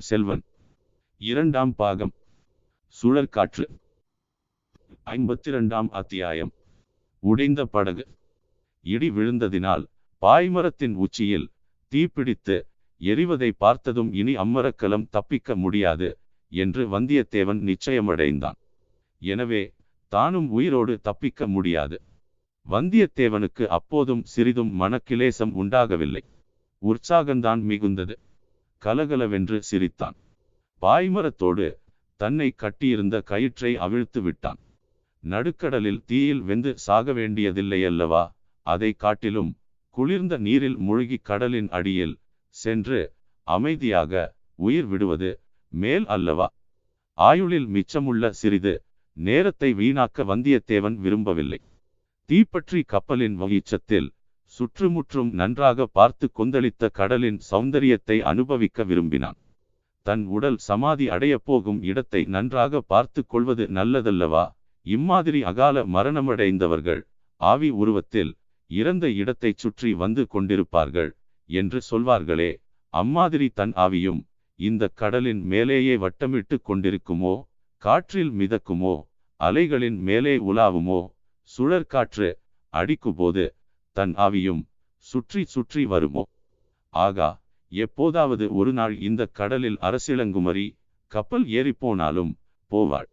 பொன்னியின் செல்வன். இரண்டாம் பாகம். சுழற்காற்று. ஐம்பத்தி இரண்டாம் அத்தியாயம். உடைந்த படகு. இடி விழுந்ததினால் பாய்மரத்தின் உச்சியில் தீப்பிடித்து எரிவதை பார்த்ததும் இனி அம்மரக்கலம் தப்பிக்க முடியாது என்று வந்தியத்தேவன் நிச்சயமடைந்தான். எனவே தானும் உயிரோடு தப்பிக்க முடியாது. வந்தியத்தேவனுக்கு அப்போதும் சிறிதும் மனக்கிலேசம் உண்டாகவில்லை. உற்சாகந்தான் மிகுந்தது. கலகலவென்று சிரித்தான். பாய்மரத்தோடு தன்னை கட்டியிருந்த கயிற்றை அவிழ்த்து விட்டான். நடுக்கடலில் தீயில் வெந்து சாக வேண்டியதில்லையல்லவா அதை காட்டிலும் குளிர்ந்த நீரில் முழுகி கடலின் அடியில் சென்று அமைதியாக உயிர் விடுவது மேல் அல்லவா? ஆயுளில் மிச்சமுள்ள சிறிது நேரத்தை வீணாக்க வந்தியத்தேவன் விரும்பவில்லை. தீப்பற்றி கப்பலின் வகிச்சத்தில் சுற்றுமுற்றும் நன்றாக பார்த்து கொந்தளித்த கடலின் சௌந்தரியத்தை அனுபவிக்க விரும்பினான். தன் உடல் சமாதி அடையப் போகும் இடத்தை நன்றாக பார்த்து கொள்வது நல்லதல்லவா? இம்மாதிரி அகால மரணமடைந்தவர்கள் ஆவி உருவத்தில் இறந்த இடத்தைச் சுற்றி வந்து கொண்டிருப்பார்கள் என்று சொல்வார்களே. அம்மாதிரி தன் ஆவியும் இந்த கடலின் மேலேயே வட்டமிட்டு கொண்டிருக்குமோ? காற்றில் மிதக்குமோ? அலைகளின் மேலே உலாவுமோ? சுழற்காற்று அடிக்கும்போது தன் ஆவியும் சுற்றி சுற்றி வருமோ? ஆகா எப்போதாவது ஒரு நாள் இந்த கடலில் அரசிளங்குமரி கப்பல் ஏறிப்போனாலும் போவாள்.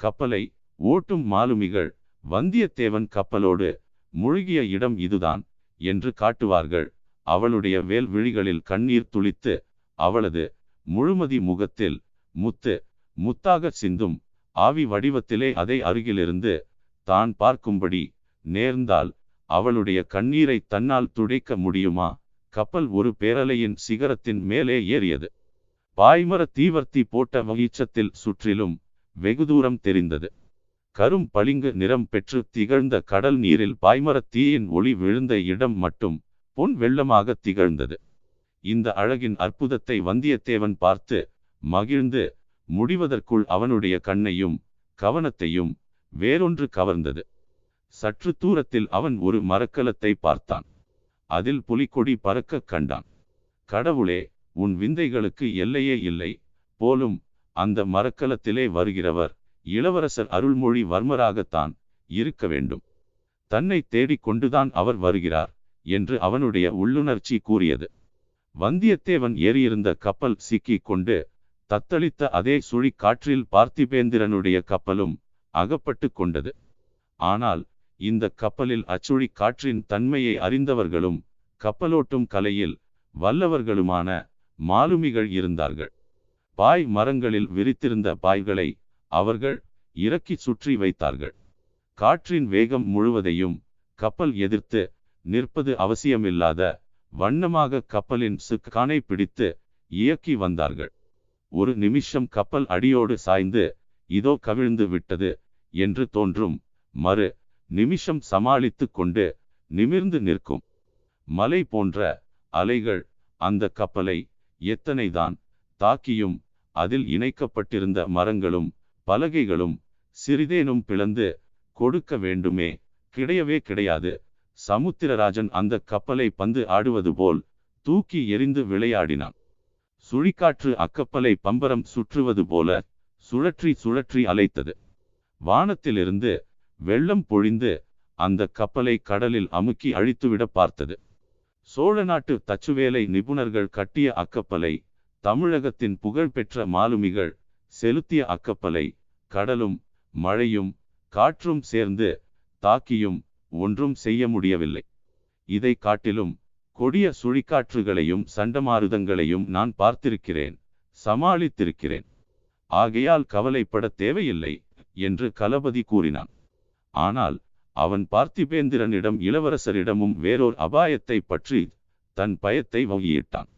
கப்பலை ஓட்டும் மாலுமிகள் வந்தியத்தேவன் கப்பலோடு முழுகிய இடம் இதுதான் என்று காட்டுவார்கள். அவளுடைய வேல் விழிகளில் கண்ணீர் துளித்து அவளது முழுமதி முகத்தில் முத்து முத்தாக சிந்தும் ஆவி வடிவத்திலே அதை அருகிலிருந்து தான் பார்க்கும்படி நேர்ந்தால் அவளுடைய கண்ணீரை தன்னால் துடைக்க முடியுமா? கப்பல் ஒரு பேரலையின் சிகரத்தின் மேலே ஏறியது. பாய்மர தீவர்த்தி போட்ட வகிச்சத்தில் சுற்றிலும் வெகு தூரம் தெரிந்தது. கரும் பளிங்கு நிறம் பெற்று திகழ்ந்த கடல் நீரில் பாய்மரத் தீயின் ஒளி விழுந்த இடம் மட்டும் பொன் வெள்ளமாக திகழ்ந்தது. இந்த அழகின் அற்புதத்தை வந்தியத்தேவன் பார்த்து மகிழ்ந்து முடிவதற்குள் அவனுடைய கண்ணையும் கவனத்தையும் வேறொன்று கவர்ந்தது. சற்று தூரத்தில் அவன் ஒரு மரக்கலத்தை பார்த்தான். அதில் புலிக்கொடி பறக்க கண்டான். கடவுளே உன் விந்தைகளுக்கு எல்லையே இல்லை. போலும் அந்த மரக்கலத்திலே வருகிறவர் இளவரசர் அருள்மொழி வர்மராகத்தான் இருக்க வேண்டும். தன்னை தேடிக்கொண்டுதான் அவர் வருகிறார் என்று அவனுடைய உள்ளுணர்ச்சி கூறியது. வந்தியத்தேவன் ஏறியிருந்த கப்பல் சிக்கிக் கொண்டு தத்தளித்த அதே சுழி காற்றில் பார்த்திபேந்திரனுடைய கப்பலும் அகப்பட்டு கொண்டது. ஆனால் இந்த கப்பலில் அச்சுழி காற்றின் தன்மையை அறிந்தவர்களும் கப்பலோட்டும் கலையில் வல்லவர்களுமான மாலுமிகள் இருந்தார்கள். பாய் மரங்களில் விரித்திருந்த பாய்களை அவர்கள் இறக்கி சுற்றி வைத்தார்கள். காற்றின் வேகம் முழுவதையும் கப்பல் எதிர்த்து நிற்பது அவசியமில்லாத வண்ணமாக கப்பலின் சுக்கானை பிடித்து இயக்கி வந்தார்கள். ஒரு நிமிஷம் கப்பல் அடியோடு சாய்ந்து இதோ கவிழ்ந்து விட்டது என்று தோன்றும் மறு நிமிஷம் சமாளித்து கொண்டு நிமிர்ந்து நிற்கும். மலை போன்ற அலைகள் அந்த கப்பலை எத்தனைதான் தாக்கியும் அதில் இணைக்கப்பட்டிருந்த மரங்களும் பலகைகளும் சிறிதேனும் பிளந்து கொடுக்க வேண்டுமே. கிடையவே கிடையாது. சமுத்திரராஜன் அந்த கப்பலை பந்து ஆடுவது போல் தூக்கி எறிந்து விளையாடினான். சுழிக்காற்று அக்கப்பலை பம்பரம் சுற்றுவது போல சுழற்றி சுழற்றி அலைத்தது. வானத்திலிருந்து வெள்ளம் பொழிந்து அந்த கப்பலை கடலில் அமுக்கி அழித்துவிட பார்த்தது. சோழ நாட்டு தச்சுவேலை நிபுணர்கள் கட்டிய அக்கப்பலை தமிழகத்தின் புகழ்பெற்ற மாலுமிகள் செலுத்திய அக்கப்பலை கடலும் மழையும் காற்றும் சேர்ந்து தாக்கியும் ஒன்றும் செய்ய முடியவில்லை. இதை காட்டிலும் கொடிய சுழிக்காற்றுகளையும் சண்டமாருதங்களையும் நான் பார்த்திருக்கிறேன் சமாளித்திருக்கிறேன். ஆகையால் கவலைப்பட தேவையில்லை என்று கலபதி கூறினான். ஆனால் அவன் பார்த்திபேந்திரனிடம் இளவரசரிடமும் வேறோர் அபாயத்தை பற்றி தன் பயத்தை வகியிட்டான்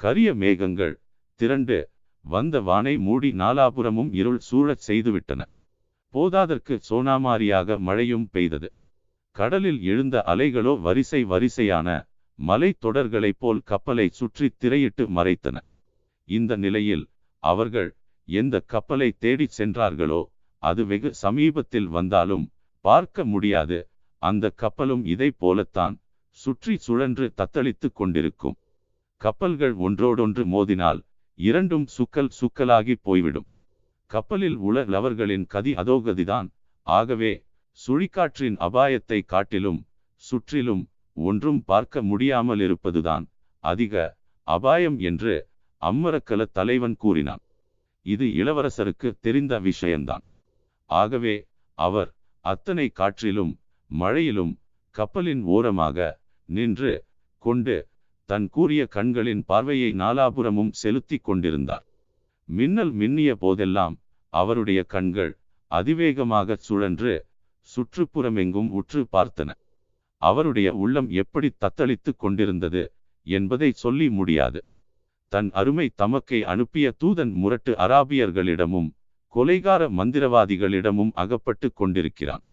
கரிய மேகங்கள் திரண்டு வந்த வானை மூடி நாலாபுரமும் இருள் சூழச் செய்துவிட்டன. போதாதற்கு சோனாமாரியாக மழையும் பெய்தது. கடலில் எழுந்த அலைகளோ வரிசை வரிசையான மலை தொடர்களைப் போல் கப்பலை சுற்றி திரையிட்டு மறைத்தன. இந்த நிலையில் அவர்கள் எந்த கப்பலை தேடிச் சென்றார்களோ அது வெகு சமீபத்தில் வந்தாலும் பார்க்க முடியாது. அந்த கப்பலும் இதை போலத்தான் சுற்றி சுழன்று தத்தளித்து கொண்டிருக்கும். கப்பல்கள் ஒன்றோடொன்று மோதினால் இரண்டும் சுக்கல் சுக்கலாகி போய்விடும். கப்பலில் உள்ள லவர்களின் கதி அதோகதிதான். ஆகவே சுழிக்காற்றின் அபாயத்தை காட்டிலும் சுற்றிலும் ஒன்றும் பார்க்க முடியாமல் இருப்பதுதான் அதிக அபாயம் என்று அம்மரக்கல தலைவன் கூறினான். இது இளவரசருக்கு தெரிந்த விஷயம்தான் ஆகவே அவர் அத்தனை காற்றிலும் மழையிலும் கப்பலின் ஓரமாக நின்று கொண்டு தன் கூறிய கண்களின் பார்வையை நாலாபுரமும் செலுத்தி கொண்டிருந்தார். மின்னல் மின்னிய போதெல்லாம் அவருடைய கண்கள் அதிவேகமாக சுழன்று சுற்றுப்புறமெங்கும் உற்று பார்த்தன. அவருடைய உள்ளம் எப்படி தத்தளித்து கொண்டிருந்தது என்பதை சொல்லி முடியாது. தன் அருமை தமக்கை அனுப்பிய தூதன் முரட்டு அராபியர்களிடமும் கொலைகார மந்திரவாதிகளிடமும் அகப்பட்டு கொண்டிருக்கிறான்.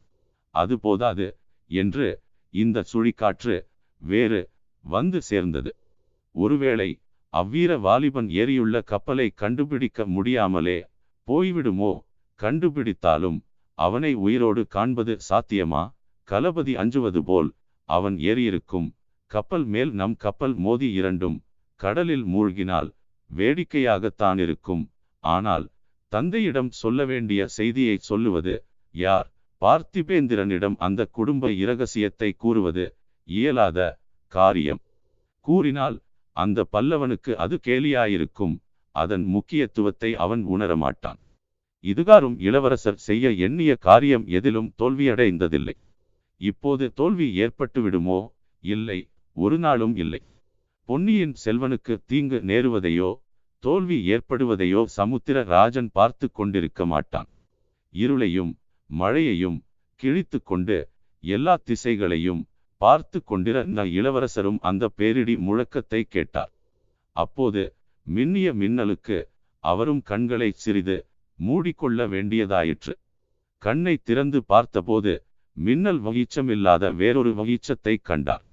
அது போதாது என்று இந்த சுழிக்காற்று வேறு வந்து சேர்ந்தது. ஒருவேளை அவ்வீர வாலிபன் ஏறியுள்ள கப்பலை கண்டுபிடிக்க முடியாமலே போய்விடுமோ? கண்டுபிடித்தாலும் அவனை உயிரோடு காண்பது சாத்தியமா? கலபதி அஞ்சுவது போல் அவன் ஏறியிருக்கும் கப்பல் மேல் நம் கப்பல் மோதி இரண்டும் கடலில் மூழ்கினால் வேடிக்கையாகத்தான் இருக்கும். ஆனால் தந்தையிடம் சொல்ல வேண்டிய செய்தியை சொல்லுவது யார்? பார்த்திபேந்திரனிடம் அந்த குடும்ப இரகசியத்தை கூறுவது இயலாத காரியம். கூறினால் அந்த பல்லவனுக்கு அது கேலியாயிருக்கும். அதன் முக்கியத்துவத்தை அவன் உணரமாட்டான். இதுகாரும் இளவரசர் செய்ய எண்ணிய காரியம் எதிலும் தோல்வியடைந்ததில்லை. இப்போது தோல்வி ஏற்பட்டுவிடுமோ? இல்லை ஒரு நாளும் இல்லை. பொன்னியின் செல்வனுக்கு தீங்கு நேருவதையோ தோல்வி ஏற்படுவதையோ சமுத்திர ராஜன் பார்த்து கொண்டிருக்க மாட்டான். இருளையும் மழையையும் கிழித்து கொண்டு எல்லா திசைகளையும் பார்த்து கொண்டிருந்த இளவரசரும் அந்த பேரிடி முழக்கத்தை கேட்டார். அப்போது மின்னிய மின்னலுக்கு அவரும் கண்களை சிறிது மூடிக்கொள்ள வேண்டியதாயிற்று. கண்ணை திறந்து பார்த்தபோது மின்னல் வகிச்சமில்லாத வேறொரு வகிச்சத்தை கண்டார்.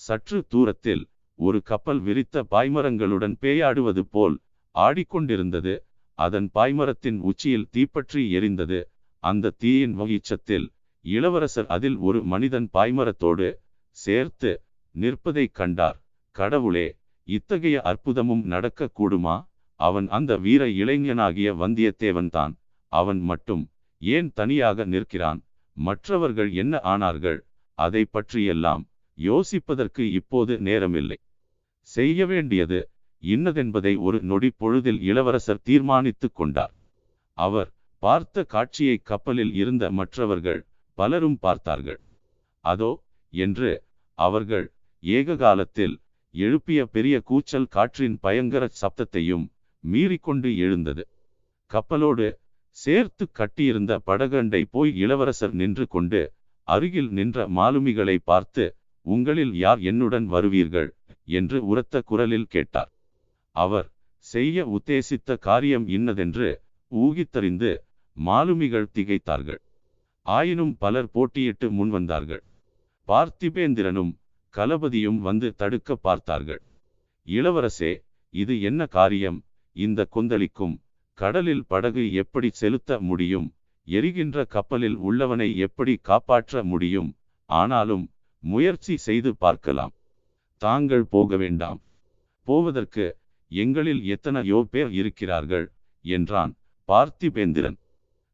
சற்று தூரத்தில் ஒரு கப்பல் விரித்த பாய்மரங்களுடன் பேயாடுவது போல் ஆடிக்கொண்டிருந்தது. அதன் பாய்மரத்தின் உச்சியில் தீப்பற்றி எரிந்தது. அந்த தீயின் வகிச்சத்தில் இளவரசர் அதில் ஒரு மனிதன் பாய்மரத்தோடு சேர்த்து நிற்பதை கண்டார். கடவுளே இத்தகைய அற்புதமும் நடக்க கூடுமா? அவன் அந்த வீர இளைஞனாகிய வந்தியத்தேவன்தான். அவன் மட்டும் ஏன் தனியாக நிற்கிறான்? மற்றவர்கள் என்ன ஆனார்கள்? அதை பற்றியெல்லாம் யோசிப்பதற்கு இப்போது நேரமில்லை. செய்ய வேண்டியது இன்னதென்பதை ஒரு நொடி பொழுதில் இளவரசர் தீர்மானித்து கொண்டார். அவர் பார்த்த காட்சியை கப்பலில் இருந்த மற்றவர்கள் பலரும் பார்த்தார்கள். அதோ என்று அவர்கள் ஏக காலத்தில் எழுப்பிய பெரிய கூச்சல் காற்றின் பயங்கர சப்தத்தையும் மீறிக்கொண்டு எழுந்தது. கப்பலோடு சேர்த்து கட்டியிருந்த படகண்டை போய் இளவரசர் நின்று கொண்டு அருகில் நின்ற மாலுமிகளை பார்த்து உங்களில் யார் என்னுடன் வருவீர்கள்? என்று உரத்த குரலில் கேட்டார். அவர் செய்ய உத்தேசித்த காரியம் இன்னதென்று ஊகித்தறிந்து மாலுமிகள் திகைத்தார்கள். ஆயினும் பலர் போட்டியிட்டு முன்வந்தார்கள். பார்த்திபேந்திரனும் கலபதியும் வந்து தடுக்க பார்த்தார்கள். இளவரசே இது என்ன காரியம்? இந்த கொந்தளிக்கும் கடலில் படகு எப்படி செலுத்த முடியும்? எரிகின்ற கப்பலில் உள்ளவனை எப்படி காப்பாற்ற முடியும்? ஆனாலும் முயற்சி செய்து பார்க்கலாம். தாங்கள் போக வேண்டாம். போவதற்கு எங்களில் எத்தனையோ பேர் இருக்கிறார்கள்? என்றான் பார்த்திபேந்திரன்.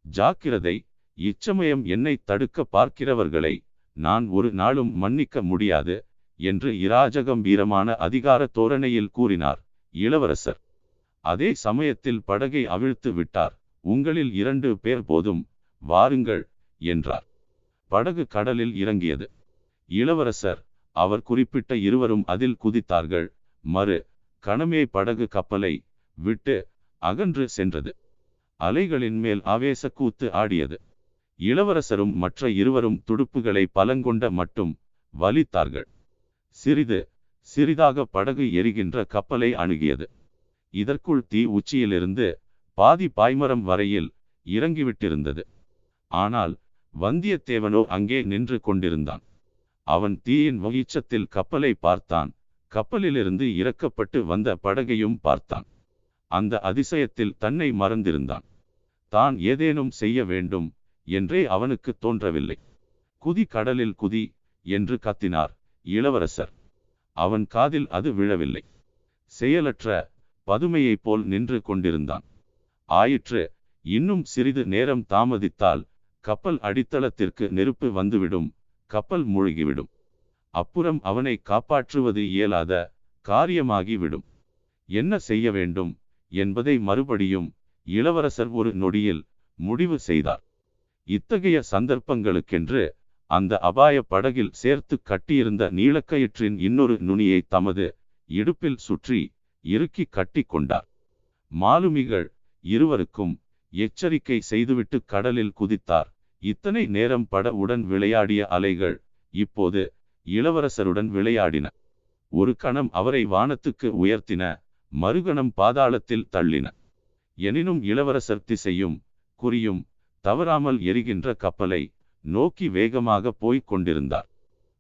ஜாக்கிரதை இச்சமயம் என்னை தடுக்க பார்க்கிறவர்களை நான் ஒரு நாளும் மன்னிக்க முடியாது என்று இராஜகம்பீரமான அதிகார தோரணையில் கூறினார் இளவரசர். அதே சமயத்தில் படகை அவிழ்த்து விட்டார். உங்களில் இரண்டு பேர் போதும் வாருங்கள் என்றார். படகு கடலில் இறங்கியது. இளவரசர் அவர் குறிப்பிட்ட இருவரும் அதில் குதித்தார்கள். மறு கணமே படகு கப்பலை விட்டு அகன்று சென்றது. அலைகளின் மேல் ஆவேச கூத்து ஆடியது. இளவரசரும் மற்ற இருவரும் துடுப்புகளை பலங்கொண்ட மட்டும் வலித்தார்கள். சிறிது சிறிதாக படகு எரிகின்ற கப்பலை அணுகியது. இதற்குள் தீ உச்சியிலிருந்து பாதி பாய்மரம் வரையில் இறங்கிவிட்டிருந்தது. ஆனால் வந்தியத்தேவனோ அங்கே நின்று கொண்டிருந்தான். அவன் தீயின் மகிச்சத்தில் கப்பலை பார்த்தான். கப்பலிலிருந்து இறக்கப்பட்டு வந்த படகையும் பார்த்தான். அந்த அதிசயத்தில் தன்னை மறந்திருந்தான். தான் ஏதேனும் செய்ய வேண்டும் என்றே அவனுக்கு தோன்றவில்லை. குதி கடலில் குதி என்று கத்தினார் இளவரசர். அவன் காதில் அது விழவில்லை. செயலற்ற பதுமையைப் போல் நின்று கொண்டிருந்தான். ஆயிற்று இன்னும் சிறிது நேரம் தாமதித்தால் கப்பல் அடித்தளத்திற்கு நெருப்பு வந்துவிடும் கப்பல் மூழ்கிவிடும். அப்புறம் அவனை காப்பாற்றுவது இயலாத காரியமாகிவிடும். என்ன செய்ய வேண்டும் என்பதை மறுபடியும் இளவரசர் ஒரு நொடியில் முடிவு செய்தார். இத்தகைய சந்தர்ப்பங்களுக்கென்று அந்த அபாய படகில் சேர்த்து கட்டியிருந்த நீலக்கயிற்றின் இன்னொரு நுனியை தமது இடுப்பில் சுற்றி இறுக்கி கட்டி கொண்டார். மாலுமிகள் இருவருக்கும் எச்சரிக்கை செய்துவிட்டு கடலில் குதித்தார். இத்தனை நேரம் பட உடன் விளையாடிய அலைகள் இப்போது இளவரசருடன் விளையாடின. ஒரு கணம் அவரை வானத்துக்கு உயர்த்தின மறுகணம் பாதாளத்தில் தள்ளின. எனினும் இளவரசர் திசையும் குறியும் தவறாமல் எரிகின்ற கப்பலை நோக்கி வேகமாக போய்க் கொண்டிருந்தார்.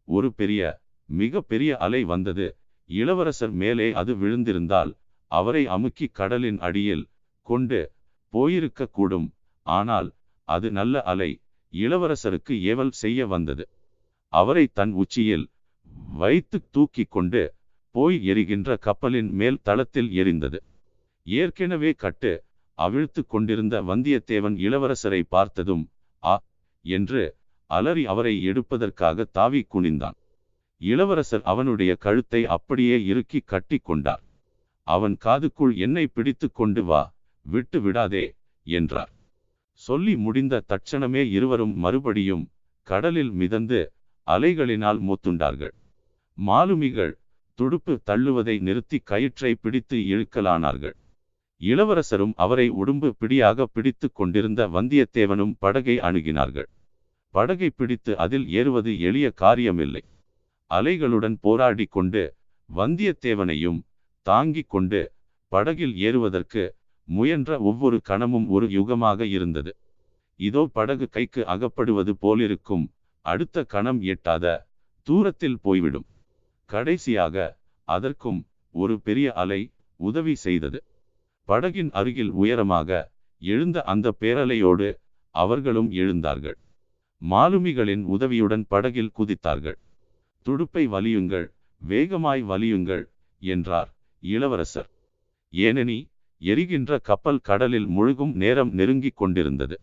ஒரு பெரிய மிக பெரிய அலை வந்தது. இளவரசர் மேலே அது விழுந்திருந்தால் அவரை அமுக்கி கடலின் அடியில் கொண்டு போயிருக்க கூடும் ஆனால் அது நல்ல அலை இளவரசருக்கு ஏவல் செய்ய வந்தது. அவரை தன் உச்சியில் வைத்து தூக்கி கொண்டு போய் எரிகின்ற கப்பலின் மேல் தளத்தில் எரிந்தது. ஏற்கனவே கட்டு அவிழ்த்து கொண்டிருந்த வந்தியத்தேவன் இளவரசரை பார்த்ததும் ஆ என்று அலறி அவரை எடுப்பதற்காக தாவி குனிந்தான். இளவரசர் அவனுடைய கழுத்தை அப்படியே இறுக்கி கட்டி கொண்டார். அவன் காதுக்குள் என்னை பிடித்து கொண்டு வா விட்டு விடாதே என்றார். சொல்லி முடிந்த தட்சணமே இருவரும் மறுபடியும் கடலில் மிதந்து அலைகளினால் மூத்துண்டார்கள். மாலுமிகள் துடுப்பு தள்ளுவதை நிறுத்தி கயிற்றை பிடித்து இழுக்கலானார்கள். இளவரசரும் அவரை உடும்பு பிடியாக பிடித்து கொண்டிருந்த வந்தியத்தேவனும் படகை அணுகினார்கள். படகை பிடித்து அதில் ஏறுவது எளிய காரியமில்லை. அலைகளுடன் போராடி கொண்டு வந்தியத்தேவனையும் தாங்கிக் கொண்டு படகில் ஏறுவதற்கு முயன்ற ஒவ்வொரு கணமும் ஒரு யுகமாக இருந்தது. இதோ படகு கைக்கு அகப்படுவது போலிருக்கும். அடுத்த கணம் எட்டாத தூரத்தில் போய்விடும். கடைசியாக அதற்கும் ஒரு பெரிய அலை உதவி செய்தது. படகின் அருகில் உயரமாக எழுந்த அந்த பேரலையோடு அவர்களும் எழுந்தார்கள். மாலுமிகளின் உதவியுடன் படகில் குதித்தார்கள். துடுப்பை வலியுங்கள் வேகமாய் வலியுங்கள் என்றார் இளவரசர். ஏனெனி எரிகின்ற கப்பல் கடலில் முழுகும் நேரம் நெருங்கிக் கொண்டிருந்தது.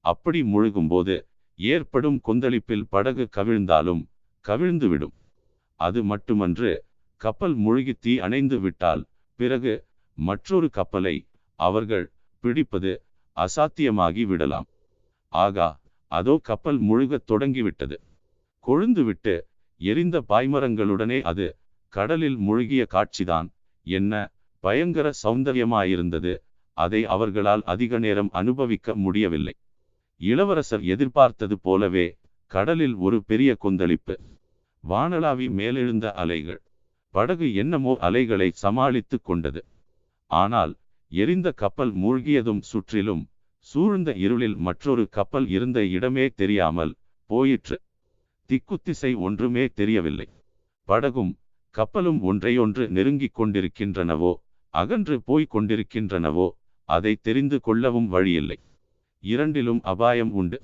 அப்படி முழுகும்போது ஏற்படும் கொந்தளிப்பில் படகு கவிழ்ந்தாலும் கவிழ்ந்துவிடும். அது மட்டுமன்று கப்பல் முழுகி தீ அணைந்து விட்டால் பிறகு மற்றொரு கப்பலை அவர்கள் பிடிப்பது அசாத்தியமாகி விடலாம். ஆகா அதோ கப்பல் முழுகத் தொடங்கிவிட்டது. கொழுந்துவிட்டு எரிந்த பாய்மரங்களுடனே அது கடலில் முழுகிய காட்சிதான். என்ன? பயங்கர சௌந்தரியமாயிருந்தது. அதை அவர்களால் அதிக நேரம் அனுபவிக்க முடியவில்லை. இளவரசர் எதிர்பார்த்தது போலவே கடலில் ஒரு பெரிய கொந்தளிப்பு. வானளாவி மேலெழுந்த அலைகள். படகு என்னமோ அலைகளை சமாளித்து கொண்டது. ஆனால் எரிந்த கப்பல் மூழ்கியதும் சுற்றிலும் சூழ்ந்த இருளில் மற்றொரு கப்பல் இருந்த இடமே தெரியாமல் போயிற்று. திக்குத்திசை ஒன்றுமே தெரியவில்லை. படகும் கப்பலும் ஒன்றையொன்று நெருங்கிக் கொண்டிருக்கின்றனவோ? அகன்று போய்க் கொண்டிருக்கின்றனவோ அதை தெரிந்து கொள்ளவும் வழியில்லை. இரண்டிலும் அபாயம் உண்டு.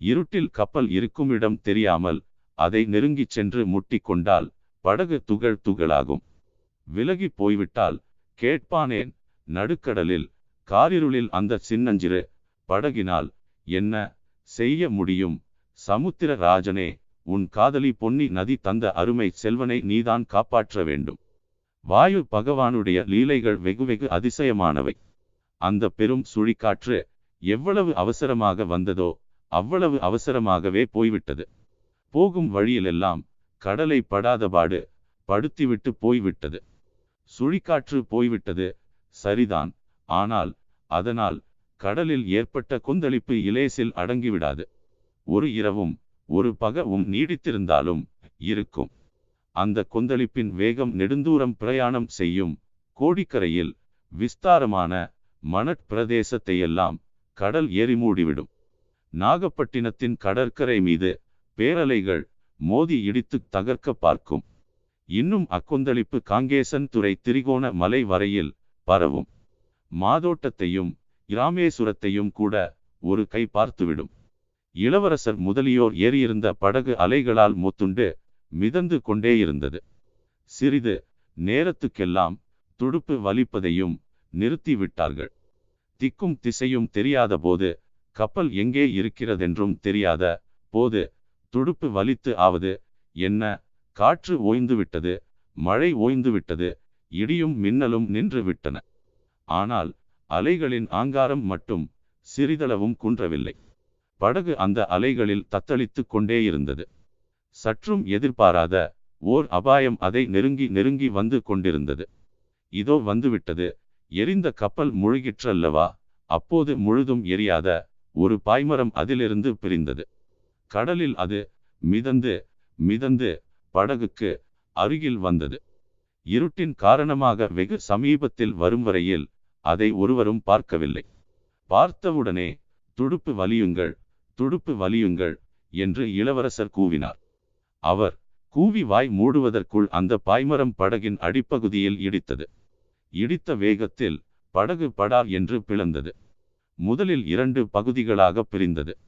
இருட்டில் கப்பல் இருக்குமிடம் தெரியாமல் அதை நெருங்கிச் சென்று முட்டி கொண்டால் படகு துகள் துகளாகும். விலகி போய்விட்டால் கேட்பானேன் நடுக்கடலில் காரிருளில் அந்த சின்னஞ்சிறு படகினால் என்ன செய்ய முடியும்? சமுத்திர ராஜனே உன் காதலி பொன்னி நதி தந்த அருமை செல்வனை நீதான் காப்பாற்ற வேண்டும். வாயு பகவானுடைய லீலைகள் வெகு வெகு அதிசயமானவை. அந்த பெரும் சுழிக்காற்று எவ்வளவு அவசரமாக வந்ததோ அவ்வளவு அவசரமாகவே போய்விட்டது. போகும் வழியிலெல்லாம் கடலை படாதபாடு படுத்திவிட்டு போய்விட்டது. சுழிக்காற்று போய்விட்டது சரிதான் ஆனால் அதனால் கடலில் ஏற்பட்ட கொந்தளிப்பு இலேசில் அடங்கிவிடாது. ஒரு இரவும் ஒரு பகவும் நீடித்திருந்தாலும் இருக்கும். அந்த கொந்தளிப்பின் வேகம் நெடுந்தூரம் பிரயாணம் செய்யும் கோடிக்கரையில் விஸ்தாரமான மணற்பிரதேசத்தையெல்லாம் கடல் ஏறி மூடிவிடும். நாகப்பட்டினத்தின் கடற்கரை மீது பேரலைகள் மோதி இடித்து தகர்க்க பார்க்கும். இன்னும் அக்கொந்தளிப்பு காங்கேசன் துறை திரிகோண மலை வரையில் பரவும். மாதோட்டத்தையும் இராமேசுரத்தையும் கூட ஒரு கை பார்த்துவிடும். இளவரசர் முதலியோர் ஏறியிருந்த படகு அலைகளால் மொத்துண்டு மிதந்து கொண்டே இருந்தது. சிறிது நேரத்துக்கெல்லாம் துடுப்பு வலிப்பதையும் நிறுத்திவிட்டார்கள். திக்கும் திசையும் தெரியாத போது கப்பல் எங்கே இருக்கிறதென்றும் தெரியாத போது துடுப்பு வலித்து ஆவது என்ன? காற்று ஓய்ந்துவிட்டது மழை ஓய்ந்துவிட்டது இடியும் மின்னலும் நின்று விட்டன. ஆனால் அலைகளின் ஆங்காரம் மட்டும் சிறிதளவும் குன்றவில்லை. படகு அந்த அலைகளில் தத்தளித்துக் கொண்டே இருந்தது. சற்றும் எதிர்பாராத ஓர் அபாயம் அதை நெருங்கி நெருங்கி வந்து கொண்டிருந்தது. இதோ வந்துவிட்டது. எரிந்த கப்பல் முழுகிற்றல்லவா? அப்போது முழுதும் எரியாத ஒரு பாய்மரம் அதிலிருந்து பிரிந்தது. கடலில் அது மிதந்து மிதந்து படகுக்கு அருகில் வந்தது. இருட்டின் காரணமாக வெகு சமீபத்தில் வரும் வரையில் அதை ஒருவரும் பார்க்கவில்லை. பார்த்தவுடனே துடுப்பு வலியுங்கள் துடுப்பு வலியுங்கள் என்று இளவரசர் கூவினார். அவர் கூவி வாய் மூடுவதற்குள் அந்த பாய்மரம் படகின் அடிப்பகுதியில் இடித்தது. இடித்த வேகத்தில் படகு படார் என்று பிளந்தது. முதலில் இரண்டு பகுதிகளாக பிரிந்தது.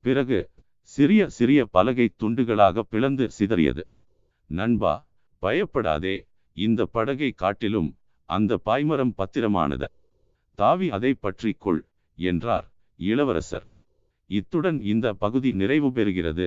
பிறகு சிறிய சிறிய பலகை துண்டுகளாக பிளந்து சிதறியது. நண்பா பயப்படாதே. இந்த படகை காட்டிலும் அந்த பாய்மரம் பத்திரமானது. தாவி அதை பற்றிக்கொள் கொள் என்றார் இளவரசர். இத்துடன் இந்த பகுதி நிறைவு பெறுகிறது.